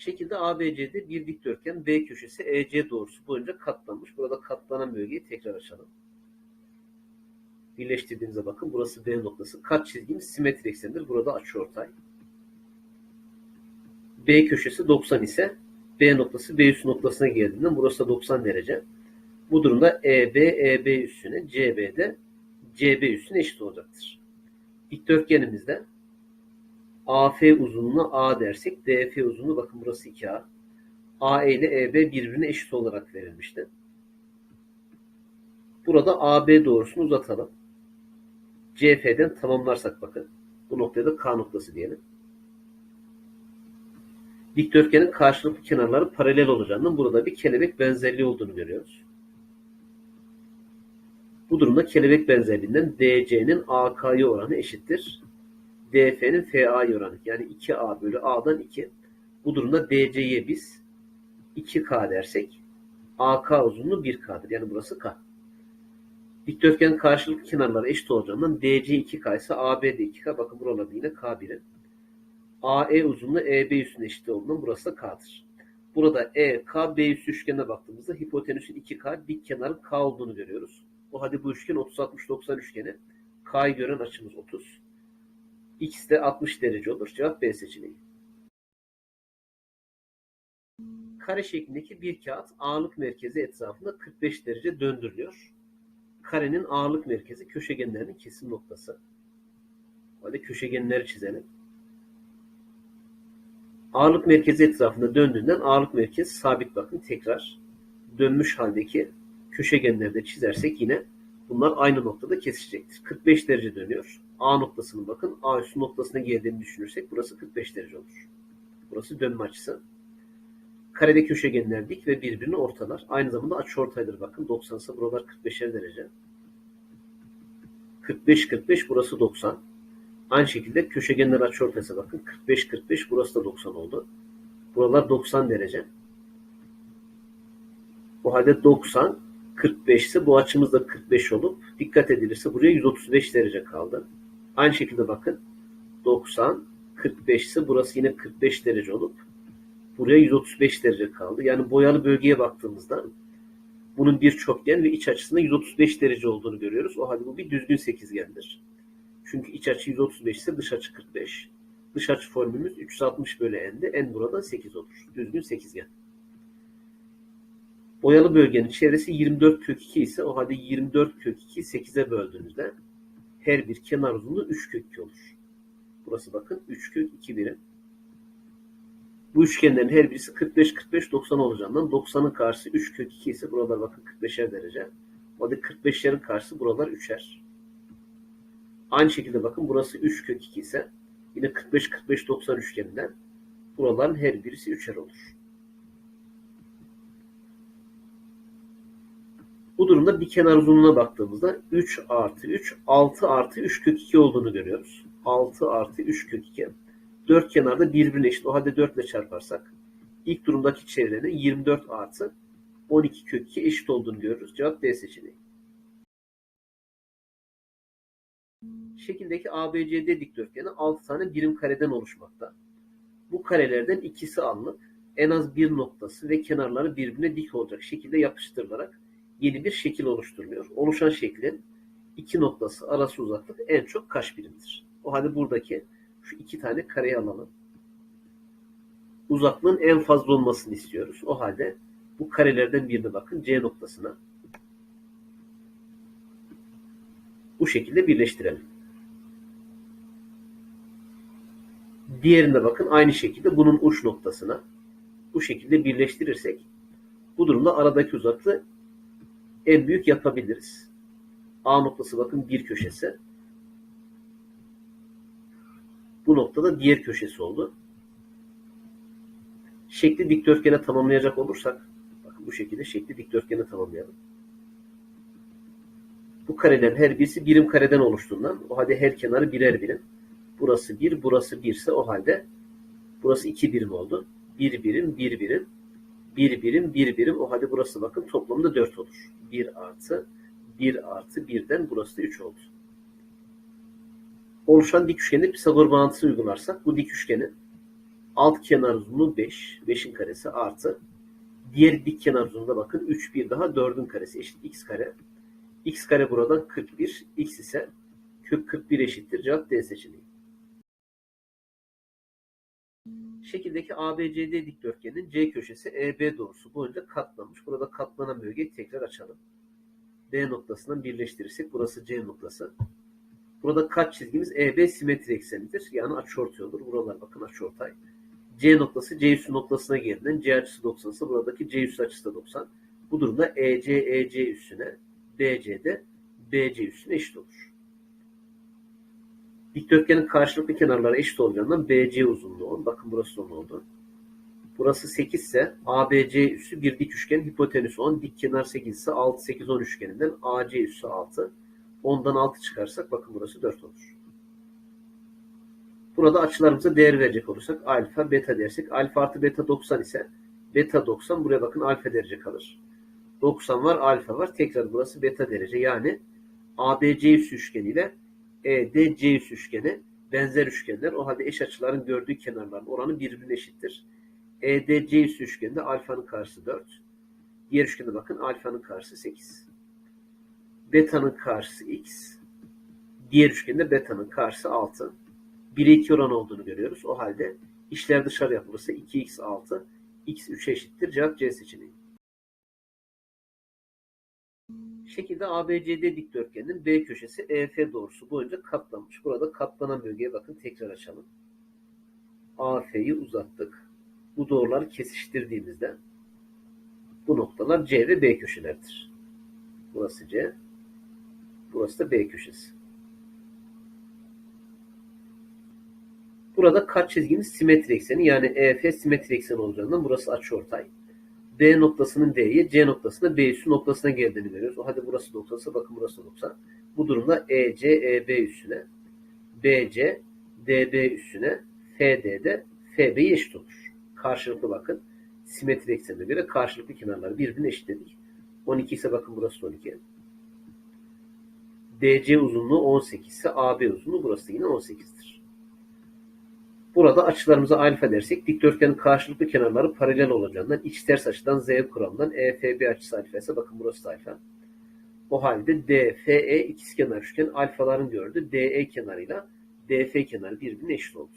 Şekilde ABC'de bir dikdörtgen B köşesi EC doğrusu boyunca katlanmış. Burada katlanan bölgeyi tekrar açalım. Birleştirdiğimize bakın. Burası B noktası. Kat çizgimiz simetri eksenidir. Burada açıortay. B köşesi 90 ise B noktası B üssü noktasına geldiğinden burası da 90 derece. Bu durumda EB EB üssüne CB de CB üssüne eşit olacaktır. Dikdörtgenimizde AF uzunluğuna A dersek DF uzunluğu bakın burası 2A. AE ile EB birbirine eşit olarak verilmişti. Burada AB doğrusunu uzatalım. CF'den tamamlarsak bakın. Bu noktaya da K noktası diyelim. Dikdörtgenin karşılıklı kenarları paralel olacağından burada bir kelebek benzerliği olduğunu görüyoruz. Bu durumda kelebek benzerliğinden DC'nin AK'ya oranı eşittir. DF'nin FA'ya oranı. Yani 2A bölü A'dan 2. Bu durumda DC'ye biz 2K dersek AK uzunluğu 1K'dır. Yani burası K. Dikdörtgenin karşılıklı kenarları eşit olacağından DC 2K ise AB de 2K. Bakın buralarda yine K birim. AE uzunluğu EB üstüne eşit olduğundan burası da K'dır. Burada EK B üstü üçgenine baktığımızda hipotenüsün 2K dik kenarın K olduğunu görüyoruz. O hadi bu üçgen 30-60-90 üçgeni. K'yı gören açımız 30. X de 60 derece olur. Cevap B seçeneği. Kare şeklindeki bir kağıt ağırlık merkezi etrafında 45 derece döndürülüyor. Karenin ağırlık merkezi köşegenlerinin kesim noktası. Hadi köşegenleri çizelim. Ağırlık merkezi etrafında döndüğünden ağırlık merkezi sabit bakın tekrar dönmüş haldeki köşegenlerde çizersek yine bunlar aynı noktada kesişecektir. 45 derece dönüyor. A noktasının bakın A üstü noktasına geldiğini düşünürsek burası 45 derece olur. Burası dönme açısı. Karede köşegenler dik ve birbirini ortalar. Aynı zamanda açıortaydır bakın. 90 ise buralar 45'er derece. 45 45 burası 90. Aynı şekilde köşegenler açıortaysa bakın 45 45 burası da 90 oldu. Buralar 90 derece. Bu halde 90 45 ise bu açımız da 45 olup dikkat edilirse buraya 135 derece kaldı. Aynı şekilde bakın 90 45 ise burası yine 45 derece olup buraya 135 derece kaldı. Yani boyalı bölgeye baktığımızda bunun bir çokgen ve iç açısında 135 derece olduğunu görüyoruz. O halde bu bir düzgün sekizgendir. Çünkü iç açı 135 ise dış açı 45. Dış açı formülümüz 360 bölü n'de. n burada 8 olur. Düzgün sekizgen. Boyalı bölgenin çevresi 24 kök 2 ise o halde 24 kök 2 8'e böldüğünüzde her bir kenar uzunluğu 3 kök 2 olur. Burası bakın 3 kök 2 birim. Bu üçgenlerin her birisi 45 45 90 olacağından 90'ın karşısı 3 kök 2 ise buralar bakın 45'er derece. O da 45'lerin karşısı buralar 3'er. Aynı şekilde bakın burası 3 kök 2 ise yine 45 45 90 üçgeninden buraların her birisi 3'er olur. Bu durumda bir kenar uzunluğuna baktığımızda 3 artı 3, 6 artı 3 kök 2 olduğunu görüyoruz. 6 artı 3 kök 2. Dört kenarda birbirine eşit. O halde 4 ile çarparsak ilk durumdaki çevrenin 24 artı 12 kök 2 eşit olduğunu görürüz. Cevap D seçeneği. Şekildeki ABCD dikdörtgeni 6 tane birim kareden oluşmakta. Bu karelerden ikisi anlık en az bir noktası ve kenarları birbirine dik olacak şekilde yapıştırılarak yeni bir şekil oluşturuluyor. Oluşan şeklin iki noktası arası uzaklık en çok kaç birimdir? O halde buradaki şu iki tane kareyi alalım. Uzaklığın en fazla olmasını istiyoruz. O halde bu karelerden birine bakın C noktasına. Bu şekilde birleştirelim. Diğerinde bakın aynı şekilde bunun uç noktasına bu şekilde birleştirirsek bu durumda aradaki uzaklığı en büyük yapabiliriz. A noktası bakın bir köşesi. Bu noktada diğer köşesi oldu. Şekli dikdörtgene tamamlayacak olursak bakın bu şekilde şekli dikdörtgene tamamlayalım. Bu karelerin her birisi birim kareden oluştuğundan o halde her kenarı birer birim. Burası bir, burası bir ise o halde burası iki birim oldu. Bir birim, bir birim, bir birim, bir birim. O halde burası bakın toplamda dört olur. Bir artı, bir artı birden burası da üç oldu. Oluşan dik üçgende Pisagor bağıntısı uygularsak bu dik üçgenin Alt kenar uzunluğu 5. 5'in karesi artı. Diğer dik kenar uzunluğuna bakın. 3 bir daha 4'ün karesi eşit x kare. x kare buradan 41. x ise kök 41 eşittir. Cevap D seçeneği. Şekildeki ABCD dikdörtgenin C köşesi EB doğrusu boyunca katlanmış. Burada katlanan bölgeyi tekrar açalım. B noktasından birleştirirsek burası C noktası. Burada kaç çizgimiz EB simetri eksenidir. Yani açıortay olur. Buralar bakın açıortay. C noktası C üssü noktasına geldiğinden C açısı 90 ise buradaki C üssü açısı da 90. Bu durumda EC EC üssüne BC de BC üssüne eşit olur. Dikdörtgenin karşılıklı kenarları eşit olacağından BC uzunluğu 10. Bakın burası 10 oldu. Burası 8 ise ABC üssü bir dik üçgen hipotenüsü 10. Dik kenar 8 ise 6 8 10 üçgeninden AC üssü 6. 10'dan 6 çıkarsak bakın burası 4 olur. Burada açılarımıza değer verecek olursak alfa beta dersek alfa artı beta 90 ise beta 90 buraya bakın alfa derece kalır. 90 var alfa var tekrar burası beta derece yani ABC üssü üçgeni ile EDC üssü üçgeni benzer üçgenler. O halde eş açıların gördüğü kenarların oranı birbirine eşittir. EDC üssü üçgeninde alfanın karşısı 4. Diğer üçgende bakın alfanın karşısı 8. Beta'nın karşısı x. Diğer üçgende beta'nın karşısı 6. 1'e 2 oran olduğunu görüyoruz. O halde işler dışarı yapılırsa 2x 6, x 3'e eşittir. Cevap C seçeneği. Şekilde ABCD dikdörtgenin B köşesi EF doğrusu boyunca katlanmış. Burada katlanan bölgeye bakın tekrar açalım. AF'yi uzattık. Bu doğruları kesiştirdiğimizde bu noktalar C ve B köşelerdir. Burası C. Burası da B köşesi. Burada kaç çizgimiz simetri ekseni yani EF simetri ekseni olacağından burası açıortay. B noktasının D'ye, C noktasında B üssü noktasına geldiğini görüyoruz. O halde burası 90 bakın burası 90. Bu durumda EC, EB üssüne, BC, DB üssüne, FD de FB'ye eşit olur. Karşılıklı bakın. Simetri eksenine göre karşılıklı kenarları birbirine eşitledik. 12 ise bakın burası 12. DC uzunluğu 18 ise AB uzunluğu burası yine 18'dir. Burada açılarımıza alfa dersek dikdörtgenin karşılıklı kenarları paralel olacağından iç ters açıdan Z kuramından EFB açısı alfa ise bakın burası da alfa. O halde DFE ikizkenar üçgen alfaların gördü. DE kenarıyla DF kenarı birbirine eşit oldu.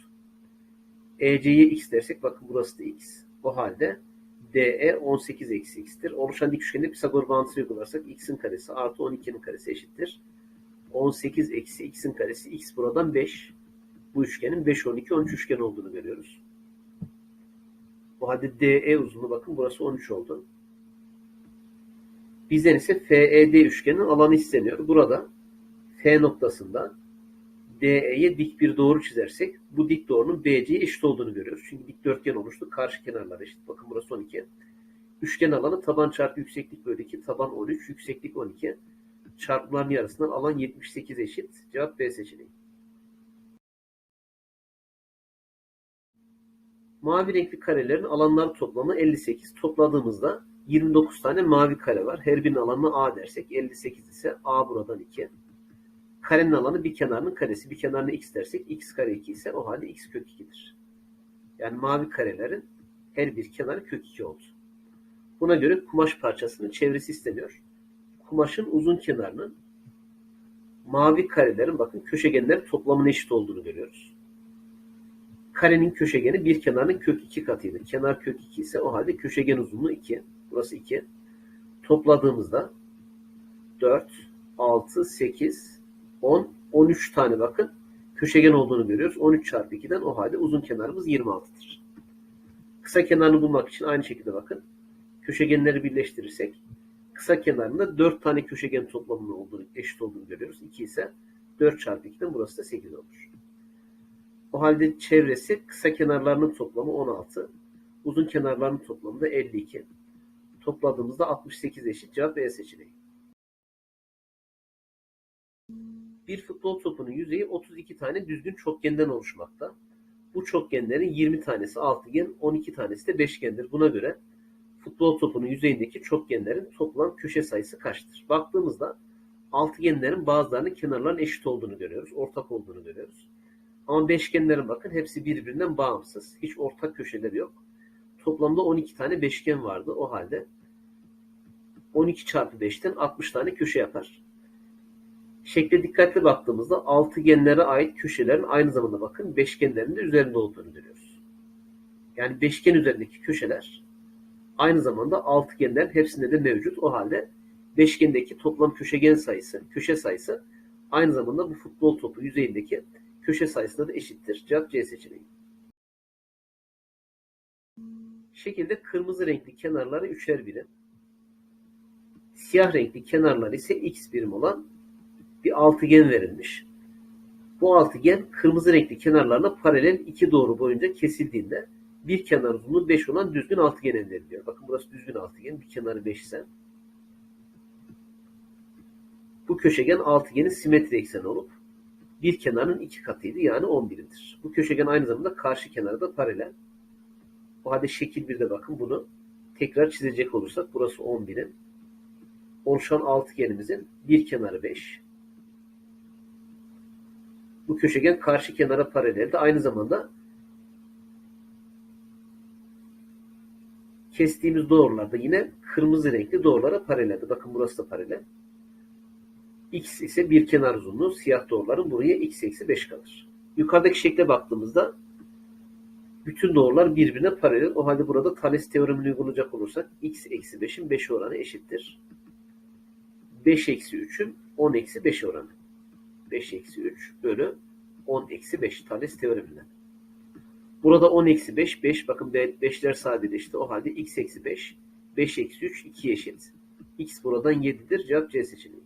EC'ye x dersek bakın burası da x. O halde DE 18 eksi x'tir. Oluşan dik üçgende Pisagor bağıntısı uygularsak x'in karesi artı 12'nin karesi eşittir. 18 eksi x'in karesi x buradan 5. Bu üçgenin 5, 12, 13 üçgen olduğunu görüyoruz. O halde DE uzunluğu bakın burası 13 oldu. Bizden ise FED üçgenin alanı isteniyor. Burada F noktasında DE'ye dik bir doğru çizersek bu dik doğrunun BC'ye eşit olduğunu görüyoruz. Çünkü dikdörtgen oluştu. Karşı kenarlar eşit. Bakın burası 12. Üçgen alanı taban çarpı yükseklik bölü 2. Taban 13, yükseklik 12. Çarpıların yarısından alan 78 eşit. Cevap B seçeneği. Mavi renkli karelerin alanları toplamı 58. Topladığımızda 29 tane mavi kare var. Her birinin alanına A dersek 58 ise A buradan 2. Karenin alanı bir kenarının karesi. Bir kenarına x dersek x kare 2 ise o halde x kök 2'dir. Yani mavi karelerin her bir kenarı kök 2 oldu. Buna göre kumaş parçasının çevresi isteniyor. Kumaşın uzun kenarının mavi karelerin bakın köşegenlerin toplamına eşit olduğunu görüyoruz. Karenin köşegeni bir kenarının kök 2 katıydı. Kenar kök 2 ise o halde köşegen uzunluğu 2. Burası 2. Topladığımızda 4, 6, 8, 10, 13 tane bakın köşegen olduğunu görüyoruz. 13 çarpı 2'den o halde uzun kenarımız 26'dır. Kısa kenarını bulmak için aynı şekilde bakın. Köşegenleri birleştirirsek kısa kenarında 4 tane köşegen toplamının olduğunu, eşit olduğunu görüyoruz. 2 ise 4 çarpı 2'den burası da 8 olur. O halde çevresi kısa kenarlarının toplamı 16. Uzun kenarlarının toplamı da 52. Topladığımızda 68 eşit cevap B seçeneği. Bir futbol topunun yüzeyi 32 tane düzgün çokgenden oluşmakta. Bu çokgenlerin 20 tanesi altıgen, 12 tanesi de beşgendir. Buna göre futbol topunun yüzeyindeki çokgenlerin toplam köşe sayısı kaçtır? Baktığımızda altıgenlerin bazılarının kenarların eşit olduğunu görüyoruz. Ortak olduğunu görüyoruz. Ama beşgenlerin bakın hepsi birbirinden bağımsız. Hiç ortak köşeleri yok. Toplamda 12 tane beşgen vardı o halde. 12 çarpı 5'ten 60 tane köşe yapar. Şekle dikkatli baktığımızda altıgenlere ait köşelerin aynı zamanda bakın beşgenlerin de üzerinde olduğunu görüyoruz. Yani beşgen üzerindeki köşeler aynı zamanda altıgenlerin hepsinde de mevcut. O halde beşgendeki toplam köşegen sayısı, köşe sayısı aynı zamanda bu futbol topu yüzeyindeki köşe sayısına da eşittir. Cevap C seçeneği. Şekilde kırmızı renkli kenarları üçer birim. Siyah renkli kenarlar ise x birim olan bir altıgen verilmiş. Bu altıgen kırmızı renkli kenarlarla paralel iki doğru boyunca kesildiğinde bir kenar uzunluğu 5 olan düzgün altıgen elde ediliyor. Bakın burası düzgün altıgen. Bir kenarı 5 ise bu köşegen altıgenin simetri ekseni olup bir kenarın iki katıydı yani 10 birimdir. Bu köşegen aynı zamanda karşı kenara da paralel. O halde şekil 1'de bakın bunu tekrar çizecek olursak burası 10 birim. Oluşan altıgenimizin bir kenarı 5. Bu köşegen karşı kenara paraleldi. Aynı zamanda kestiğimiz doğrularda yine kırmızı renkli doğrulara paraleldi. Bakın burası da paralel. X ise bir kenar uzunluğu siyah doğruların buraya x eksi 5 kalır. Yukarıdaki şekle baktığımızda bütün doğrular birbirine paralel. O halde burada Thales teoremini uygulayacak olursak x eksi 5'in 5 oranı eşittir. 5 eksi 3'ün 10 eksi 5 oranı. 5 eksi 3 bölü 10 eksi 5 Thales teoreminden. Burada 10 eksi 5, 5 bakın 5'ler sadeleşti. O halde x eksi 5, 5 eksi 3, 2 eşit. x buradan 7'dir. Cevap C seçeneği.